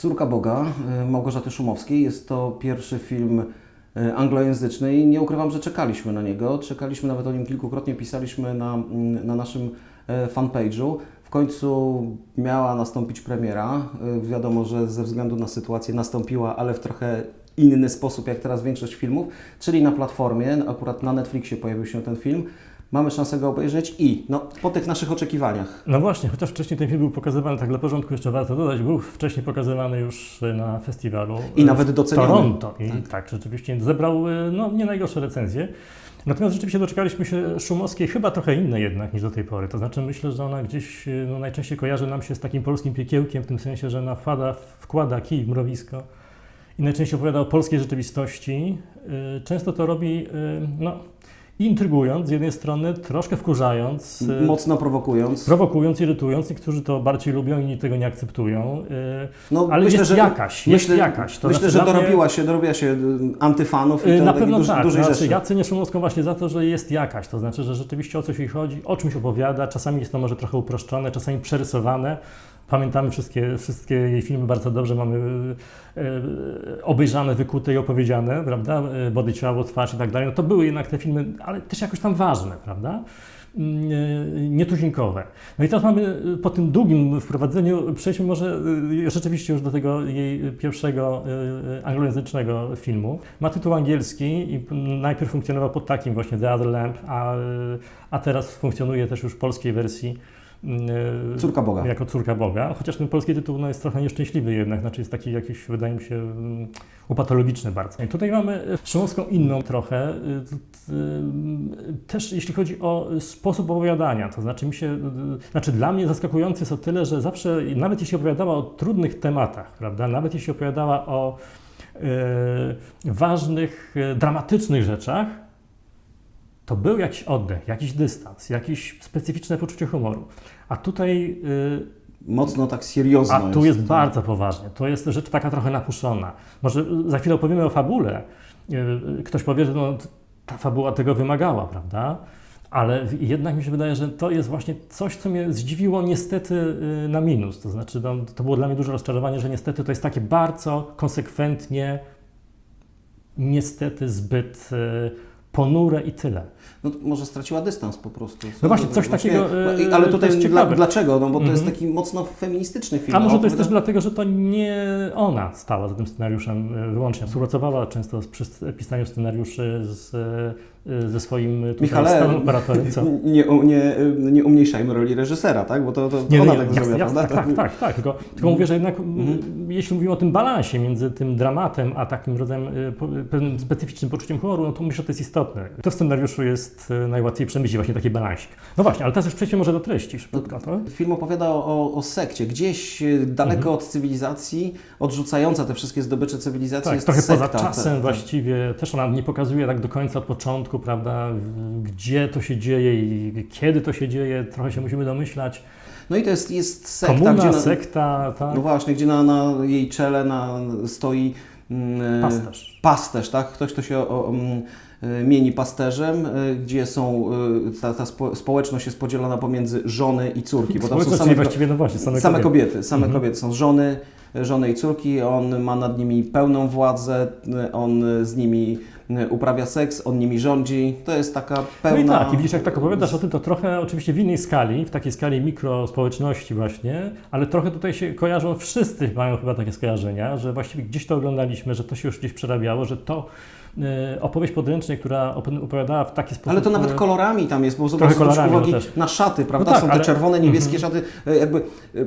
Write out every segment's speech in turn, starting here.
Córka Boga y, Małgorzaty Szumowskiej. Jest to pierwszy film y, anglojęzyczny i nie ukrywam, że czekaliśmy na niego. Czekaliśmy nawet o nim kilkukrotnie, pisaliśmy na, mm, na naszym e, fanpage'u. W końcu miała nastąpić premiera. Y, Wiadomo, że ze względu na sytuację nastąpiła, ale w trochę inny sposób jak teraz większość filmów, czyli na platformie, akurat na Netflixie pojawił się ten film. Mamy szansę go obejrzeć i no, po tych naszych oczekiwaniach. No właśnie, chociaż wcześniej ten film był pokazywany, tak dla porządku jeszcze warto dodać, był wcześniej pokazywany już na festiwalu I nawet doceniony. Toronto. I tak. rzeczywiście zebrał e, no, nie najgorsze recenzje. Natomiast rzeczywiście doczekaliśmy się Szumowskiej, chyba trochę innej jednak niż do tej pory. To znaczy myślę, że ona gdzieś e, no, najczęściej kojarzy nam się z takim polskim piekiełkiem, w tym sensie, że ona wkłada, wkłada kij w mrowisko i najczęściej opowiada o polskiej rzeczywistości. E, Często to robi no, intrygując z jednej strony, troszkę wkurzając. e, Mocno prowokując. prowokując, irytując. Niektórzy to bardziej lubią, inni tego nie akceptują. Yy, No, ale jest jakaś, jest jakaś. To myślę, znaczy że dla mnie- dorobiła się, dorobiła się y, antyfanów i to Na pewno duż, tak. dużej Znaczy, rzeczy. ja cenię Szumowską właśnie za to, że jest jakaś. To znaczy, że rzeczywiście o coś jej chodzi, o czymś opowiada. Czasami jest to może trochę uproszczone, czasami przerysowane. Pamiętamy wszystkie, wszystkie jej filmy bardzo dobrze, mamy e, e, obejrzane, wykute i opowiedziane, prawda? E, Body ciało, twarz i tak dalej. No to były jednak te filmy, ale też jakoś tam ważne, prawda? Mm, Nietuzinkowe. No i teraz mamy po tym długim wprowadzeniu, przejdźmy może rzeczywiście już do tego jej pierwszego anglojęzycznego filmu. Ma tytuł angielski i najpierw funkcjonował pod takim właśnie The Other Lamp, a, a teraz funkcjonuje też już w polskiej wersji Córka Boga. jako córka Boga, chociaż ten polski tytuł no, jest trochę nieszczęśliwy jednak, znaczy jest taki jakiś, wydaje mi się, mm, upatologiczny bardzo. I tutaj mamy e, Szumowską inną trochę, y, y, też jeśli chodzi o sposób opowiadania, to znaczy mi się, znaczy dla mnie zaskakujące jest o tyle, że zawsze, nawet jeśli opowiadała o trudnych tematach, prawda, nawet jeśli opowiadała o ważnych, dramatycznych rzeczach, to był jakiś oddech, jakiś dystans, jakieś specyficzne poczucie humoru. A tutaj y, Mocno tak seriozno a tu jest bardzo poważnie. To jest rzecz taka trochę napuszczona. Może za chwilę opowiemy o fabule. Yy, Ktoś powie, że no, ta fabuła tego wymagała, prawda? Ale jednak mi się wydaje, że to jest właśnie coś, co mnie zdziwiło niestety na minus. To znaczy, no, to było dla mnie duże rozczarowanie, że niestety to jest takie bardzo konsekwentnie, niestety zbyt ponure i tyle. No, może straciła dystans po prostu. No właśnie, coś takiego, no e, ale tutaj jest dla, dlaczego? No bo to jest Mhm. taki mocno feministyczny film. A może to jest też dlatego, że to nie ona stała za tym scenariuszem e, wyłącznie. Współpracowała często przy pisaniu scenariuszy z, e, ze swoim tutaj Michale, operatorem. Co? Nie, nie, nie umniejszajmy roli reżysera, tak? Bo to, to Nie, ona nie, tak jasne, zrobiła, jasne, prawda? tak, tak, tak. Tylko, tylko mówię, że jednak m, Mhm. jeśli mówimy o tym balansie między tym dramatem, a takim rodzajem, y, pewnym specyficznym poczuciem humoru, no to myślę, że to jest istotne. To w scenariuszu jest y, najłatwiej przemyśleć właśnie taki balansik. No właśnie, ale teraz już przejdźmy może do treści szybko, to? Film opowiada o, o sekcie, gdzieś daleko od cywilizacji, odrzucająca te wszystkie zdobycze cywilizacji Mhm. Tak, jest trochę sekta. poza czasem tak. właściwie. Też ona nie pokazuje tak do końca od początku, prawda, w- gdzie to się dzieje i kiedy to się dzieje. Trochę się musimy domyślać. No i to jest, jest sekta, Komuna, gdzie na, sekta, tak? no właśnie, gdzie na, na jej czele na, stoi mm, Pasterz. pasterz, tak? Ktoś, kto się o, mm, e, mieni pasterzem, e, gdzie są, e, ta, ta spo, społeczność jest podzielona pomiędzy żony i córki, bo tam są same, właściwie, no właśnie, same, same kobiety. kobiety, same Mhm. kobiety są żony, żony i córki, on ma nad nimi pełną władzę, on z nimi uprawia seks, on nimi rządzi, to jest taka pełna... No i tak, i widzisz, jak tak opowiadasz o tym, to trochę oczywiście w innej skali, w takiej skali mikrospołeczności właśnie, ale trochę tutaj się kojarzą, wszyscy mają chyba takie skojarzenia, że właściwie gdzieś to oglądaliśmy, że to się już gdzieś przerabiało, że to opowieść podręcznej, która op- opowiadała w taki sposób... Ale to nawet e, kolorami tam jest, bo zobacz, uwagi no też. na szaty, prawda? No tak, Są te ale- czerwone, niebieskie Mhm. szaty, e, jakby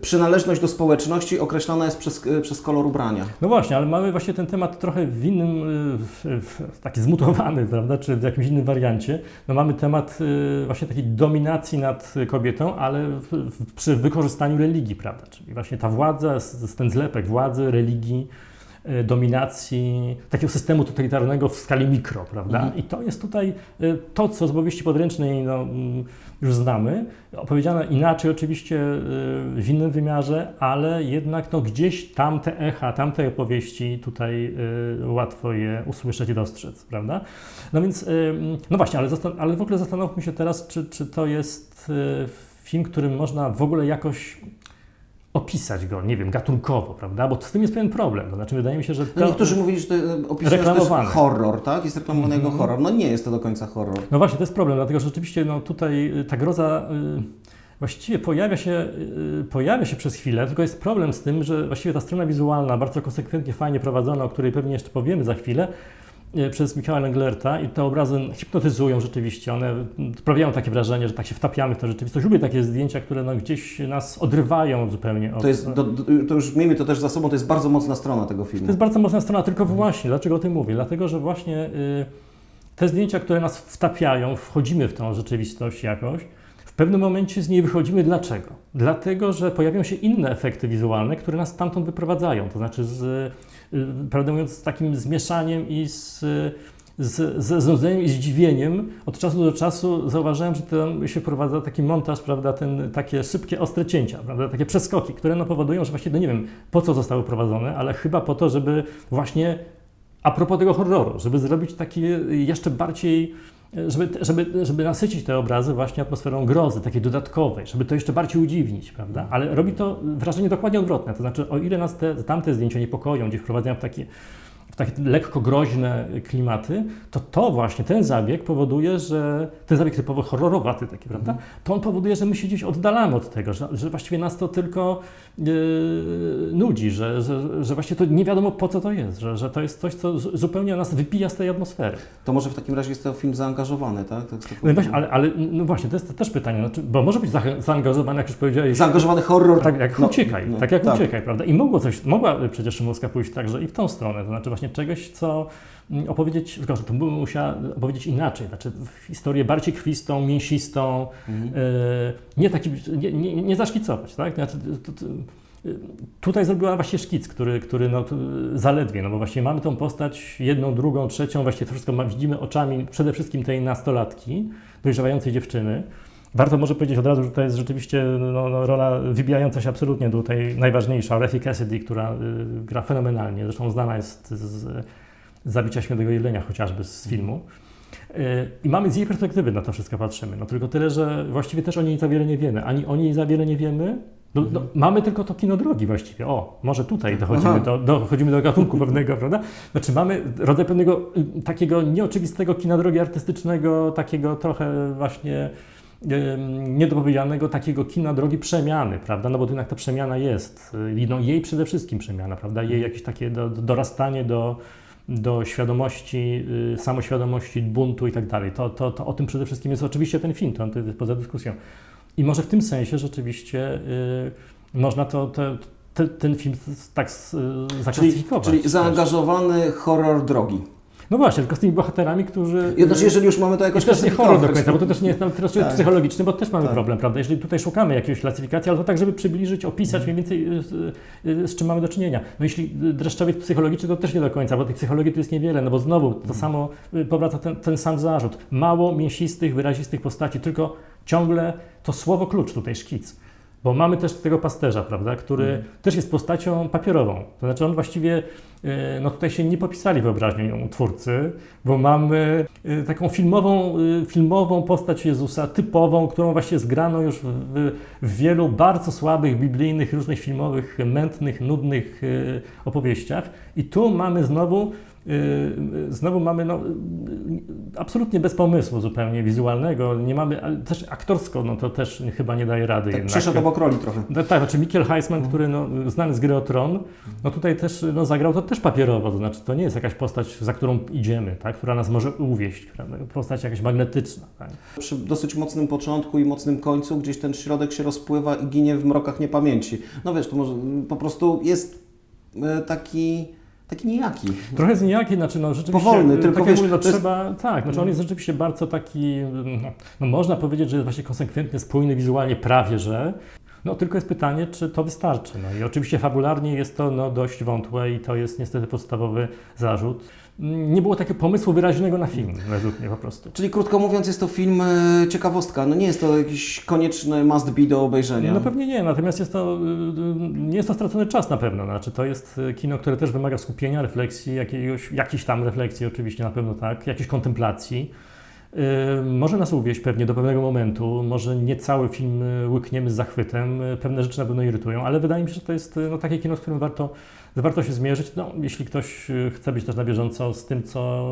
przynależność do społeczności określona jest przez, przez kolor ubrania. No właśnie, ale mamy właśnie ten temat trochę w innym, y, w, w, taki zmutowany, prawda, czy w jakimś innym wariancie. No mamy temat y, właśnie takiej dominacji nad kobietą, ale w, przy wykorzystaniu religii, prawda, czyli właśnie ta władza, ten zlepek władzy, religii, y, dominacji, takiego systemu totalitarnego w skali mikro, prawda? Mhm. I to jest tutaj y, to, co z opowieści podręcznej no, mm, już znamy, opowiedziane inaczej oczywiście y, w innym wymiarze, ale jednak no, gdzieś tamte echa, tamte opowieści tutaj łatwo je usłyszeć i dostrzec, prawda? No więc, y, no właśnie, ale, ale w ogóle zastanówmy się teraz, czy, czy to jest film, którym można w ogóle jakoś opisać go, nie wiem, gatunkowo, prawda? Bo z tym jest pewien problem. To znaczy, wydaje mi się, że No niektórzy mówili, że to e, opisują, to jest horror, tak? Jest reklamowany jako Mhm. horror. No nie jest to do końca horror. No właśnie, to jest problem, dlatego że rzeczywiście no, tutaj y, ta groza y, właściwie pojawia się, y, pojawia się przez chwilę, tylko jest problem z tym, że właściwie ta strona wizualna, bardzo konsekwentnie, fajnie prowadzona, o której pewnie jeszcze powiemy za chwilę, przez Michała Englerta i te obrazy hipnotyzują rzeczywiście, one sprawiają takie wrażenie, że tak się wtapiamy w tę rzeczywistość. Lubię takie zdjęcia, które no, gdzieś nas odrywają zupełnie od... To, jest, do, to już miejmy to też za sobą, to jest bardzo mocna strona tego filmu. To jest bardzo mocna strona, tylko właśnie, dlaczego o tym mówię? Dlatego, że właśnie y, te zdjęcia, które nas wtapiają, wchodzimy w tą rzeczywistość jakoś, w pewnym momencie z niej wychodzimy. Dlaczego? Dlatego, że pojawią się inne efekty wizualne, które nas stamtąd wyprowadzają. To znaczy, z, prawdę mówiąc, z takim zmieszaniem i z, z, ze znudzeniem i zdziwieniem. Od czasu do czasu zauważyłem, że tam się wprowadza taki montaż, prawda, ten, takie szybkie, ostre cięcia, prawda, takie przeskoki, które no powodują, że właściwie, no nie wiem, po co zostały prowadzone, ale chyba po to, żeby właśnie a propos tego horroru, żeby zrobić taki jeszcze bardziej, żeby, żeby, żeby nasycić te obrazy właśnie atmosferą grozy, takiej dodatkowej, żeby to jeszcze bardziej udziwnić, prawda? Ale robi to wrażenie dokładnie odwrotne. To znaczy, o ile nas te tamte zdjęcia niepokoją, gdzie wprowadzają takie, w takie lekko groźne klimaty, to to właśnie, ten zabieg powoduje, że ten zabieg typowo horrorowaty taki, prawda? To on powoduje, że my się gdzieś oddalamy od tego, że, że właściwie nas to tylko yy, nudzi, że, że, że właśnie to nie wiadomo po co to jest, że, że to jest coś, co zupełnie nas wypija z tej atmosfery. To może w takim razie jest to film zaangażowany, tak? No, właśnie, ale, ale no właśnie, to jest też pytanie, znaczy, bo może być za- zaangażowany, jak już powiedziałeś, Zaangażowany horror. tak jak no, uciekaj, no, tak jak tak. uciekaj, prawda? I mogło coś, mogła przecież Szymowska pójść także i w tą stronę, to znaczy właśnie czegoś, co mm, opowiedzieć, że to by musiała opowiedzieć inaczej, znaczy historię bardziej krwistą, mięsistą, Mhm. e, nie taki, nie, nie, nie zaszkicować, tak? Znaczy, to, to, y, Tutaj zrobiła właśnie szkic, który, który no, tu zaledwie, no bo właśnie mamy tą postać, jedną, drugą, trzecią, właściwie to wszystko widzimy oczami przede wszystkim tej nastolatki, dojrzewającej dziewczyny. Warto może powiedzieć od razu, że to jest rzeczywiście no, no, rola wybijająca się absolutnie tutaj najważniejsza. Refi Cassidy, która y, gra fenomenalnie, zresztą znana jest z, Zabicia Śmiałego Jelenia chociażby z filmu. Y, I mamy z jej perspektywy na to wszystko patrzymy. No tylko tyle, że właściwie też o niej za wiele nie wiemy. Ani o niej za wiele nie wiemy. No, no, mamy tylko to kino drogi właściwie. O, może tutaj dochodzimy do, dochodzimy do gatunku pewnego, prawda? Znaczy mamy rodzaj pewnego y, takiego nieoczywistego kina drogi artystycznego, takiego trochę właśnie niedopowiedzianego takiego kina drogi przemiany, prawda? No bo to jednak ta przemiana jest. no, jej przede wszystkim przemiana, prawda? Jej jakieś takie do, do- dorastanie do, do świadomości, y, samoświadomości, buntu i tak dalej. To, to, to o tym przede wszystkim jest oczywiście ten film, to, to jest poza dyskusją. I może w tym sensie rzeczywiście y, można to, to, te, ten film tak y, Czyli, zaklasyfikować. czyli też. zaangażowany horror drogi. No właśnie, tylko z tymi bohaterami, którzy... I Znaczy, jeżeli już mamy to jakoś to też nie horror do końca, bo to też nie jest nawet teraz Tak. psychologiczny, bo też mamy Tak. problem, prawda? Jeżeli tutaj szukamy jakiejś klasyfikacji, ale to tak, żeby przybliżyć, opisać mniej więcej z, y, z czym mamy do czynienia. No jeśli dreszczowiec psychologiczny, to też nie do końca, bo tej psychologii tu jest niewiele, no bo znowu to samo y, powraca ten, ten sam zarzut. Mało mięsistych, wyrazistych postaci, tylko ciągle to słowo klucz tutaj, szkic. Bo mamy też tego pasterza, prawda, który Mhm. też jest postacią papierową. To znaczy on właściwie, y, no tutaj się nie popisali wyobraźnią twórcy, bo mamy y, taką filmową, y, filmową postać Jezusa, typową, którą właśnie zgrano już w, w wielu bardzo słabych, biblijnych, różnych filmowych, mętnych, nudnych opowieściach. I tu mamy znowu, znowu mamy no, y, absolutnie bez pomysłu zupełnie wizualnego. Nie mamy, ale też aktorsko, no to też chyba nie daje rady Tak, jednak. przeszedł obok roli trochę. No, tak, znaczy Mikkel Heisman, który no, znany z gry o Tron, no tutaj też no, zagrał to też papierowo, to znaczy to nie jest jakaś postać, za którą idziemy, tak, która nas może uwieść, prawda? postać jakaś magnetyczna. Tak? Przy dosyć mocnym początku i mocnym końcu gdzieś ten środek się rozpływa i ginie w mrokach niepamięci. No wiesz, to może mm, po prostu jest e, taki, taki nijaki. Trochę jest nijaki, znaczy no rzeczywiście, Powolny, y, tylko tak wiesz, mówię, no, to jest- trzeba, tak, znaczy on jest rzeczywiście bardzo taki, no, no można powiedzieć, że jest właśnie konsekwentnie spójny wizualnie prawie, że, no tylko jest pytanie, czy to wystarczy. No i oczywiście fabularnie jest to no, dość wątłe i to jest niestety podstawowy zarzut. Nie było takiego pomysłu wyraźnego na film, według mnie po prostu. Czyli krótko mówiąc, jest to film e, ciekawostka. No nie jest to jakiś konieczny must be do obejrzenia. No pewnie nie, natomiast jest to, y, y, nie jest to stracony czas na pewno. Znaczy, to jest kino, które też wymaga skupienia, refleksji, jakiegoś, jakiejś tam refleksji oczywiście na pewno tak, jakiejś kontemplacji. Y, może nas uwieść pewnie do pewnego momentu, może nie cały film łykniemy z zachwytem, y, pewne rzeczy na pewno irytują, ale wydaje mi się, że to jest y, no, takie kino, z którym warto, warto się zmierzyć. No, jeśli ktoś chce być też na bieżąco z tym, co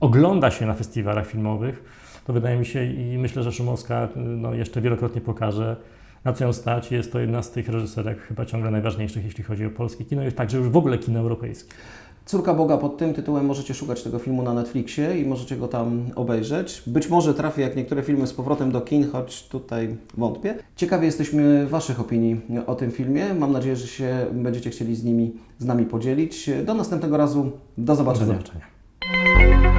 ogląda się na festiwalach filmowych, to wydaje mi się i myślę, że Szumowska no, jeszcze wielokrotnie pokaże, na co ją stać. Jest to jedna z tych reżyserek chyba ciągle najważniejszych, jeśli chodzi o polskie kino i także już w ogóle kino europejskie. Córka Boga pod tym tytułem możecie szukać tego filmu na Netflixie i możecie go tam obejrzeć. Być może trafi jak niektóre filmy z powrotem do kin, choć tutaj wątpię. Ciekawi jesteśmy Waszych opinii o tym filmie. Mam nadzieję, że się będziecie chcieli z nimi z nami podzielić. Do następnego razu. Do Do zobaczenia. zobaczenia.